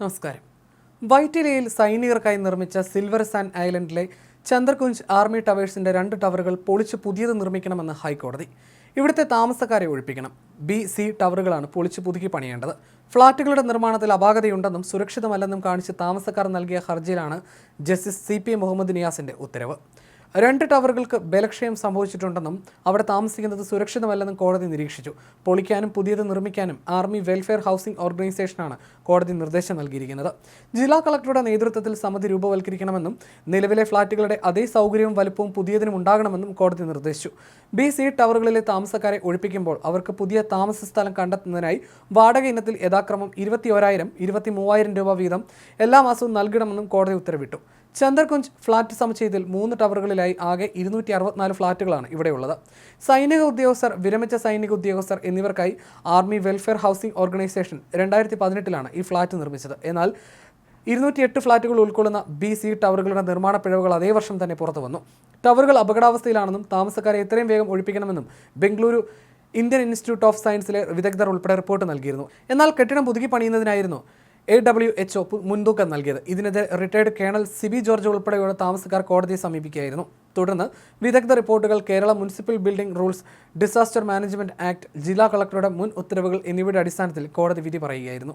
നമസ്കാരം. വൈറ്റിലയിൽ സൈനികർക്കായി നിർമ്മിച്ച സിൽവർ സാൻഡ് ഐലൻഡിലെ ചന്ദ്രകുഞ്ച് ആർമി ടവേഴ്സിന്റെ രണ്ട് ടവറുകൾ പൊളിച്ച് പുതിയത് നിർമ്മിക്കണമെന്ന് ഹൈക്കോടതി. ഇവിടുത്തെ താമസക്കാരെ ഒഴിപ്പിക്കണം. ബി സി ടവറുകളാണ് പൊളിച്ച് പുതുക്കി പണിയേണ്ടത്. ഫ്ളാറ്റുകളുടെ നിർമ്മാണത്തിൽ അപാകതയുണ്ടെന്നും സുരക്ഷിതമല്ലെന്നും കാണിച്ച് താമസക്കാർ നൽകിയ ഹർജിയിലാണ് ജസ്റ്റിസ് സി പി മുഹമ്മദ് നിയാസിന്റെ ഉത്തരവ്. രണ്ട് ടവറുകൾക്ക് ബലക്ഷയം സംഭവിച്ചിട്ടുണ്ടെന്നും അവിടെ താമസിക്കുന്നത് സുരക്ഷിതമല്ലെന്നും കോടതി നിരീക്ഷിച്ചു. പൊളിക്കാനും പുതിയത് നിർമ്മിക്കാനും ആർമി വെൽഫെയർ ഹൗസിംഗ് ഓർഗനൈസേഷനാണ് കോടതി നിർദ്ദേശം നൽകിയിരിക്കുന്നത്. ജില്ലാ കളക്ടറുടെ നേതൃത്വത്തിൽ സമിതി രൂപവൽക്കരിക്കണമെന്നും നിലവിലെ ഫ്ളാറ്റുകളുടെ അതേ സൗകര്യവും വലുപ്പവും പുതിയതിനും ഉണ്ടാകണമെന്നും കോടതി നിർദ്ദേശിച്ചു. ബി സി ടവറുകളിലെ താമസക്കാരെ ഒഴിപ്പിക്കുമ്പോൾ അവർക്ക് പുതിയ താമസ സ്ഥലം കണ്ടെത്തുന്നതിനായി വാടക ഇനത്തിൽ യഥാക്രമം ഇരുപത്തി ഒരായിരം ഇരുപത്തി മൂവായിരം രൂപ വീതം എല്ലാ മാസവും നൽകണമെന്നും കോടതി ഉത്തരവിട്ടു. ചന്ദർകുഞ്ച് ഫ്ളാറ്റ് സമുച്ചയത്തിൽ മൂന്ന് ടവറുകളിലായി ആകെ ഇരുന്നൂറ്റി അറുപത്തിനാല് ഫ്ളാറ്റുകളാണ് ഇവിടെയുള്ളത്. സൈനിക ഉദ്യോഗസ്ഥർ വിരമിച്ച സൈനിക ഉദ്യോഗസ്ഥർ എന്നിവർക്കായി ആർമി വെൽഫെയർ ഹൗസിംഗ് ഓർഗനൈസേഷൻ രണ്ടായിരത്തി പതിനെട്ടിലാണ് ഈ ഫ്ളാറ്റ് നിർമ്മിച്ചത്. എന്നാൽ ഇരുന്നൂറ്റി എട്ട് ഫ്ളാറ്റുകൾ ഉൾക്കൊള്ളുന്ന ബി സി ടവറുകളുടെ നിർമ്മാണ പിഴവുകൾ അതേ വർഷം തന്നെ പുറത്തു വന്നു. ടവറുകൾ അപകടാവസ്ഥയിലാണെന്നും താമസക്കാരെ എത്രയും വേഗം ഒഴിപ്പിക്കണമെന്നും ബംഗളൂരു ഇന്ത്യൻ ഇൻസ്റ്റിറ്റ്യൂട്ട് ഓഫ് സയൻസിലെ വിദഗ്ധർ ഉൾപ്പെടെ റിപ്പോർട്ട് നൽകിയിരുന്നു. എന്നാൽ കെട്ടിടം പുതുക്കി പണിയുന്നതിനായിരുന്നു എ ഡബ്ല്യു എച്ച് ഒ മുൻതൂക്കം നൽകിയത്. ഇതിനെതിരെ റിട്ടയർഡ് കേണൽ സിബി ജോർജ് ഉൾപ്പെടെയുള്ള താമസക്കാർ കോടതിയെ സമീപിക്കുകയായിരുന്നു. തുടർന്ന് വിദഗ്ധ റിപ്പോർട്ടുകൾ Kerala municipal building rules disaster management act ജില്ലാ കളക്ടറുടെ മുൻ ഉത്തരവുകൾ എന്നിവയുടെ അടിസ്ഥാനത്തിൽ കോടതി വിധി പറയുകയായിരുന്നു.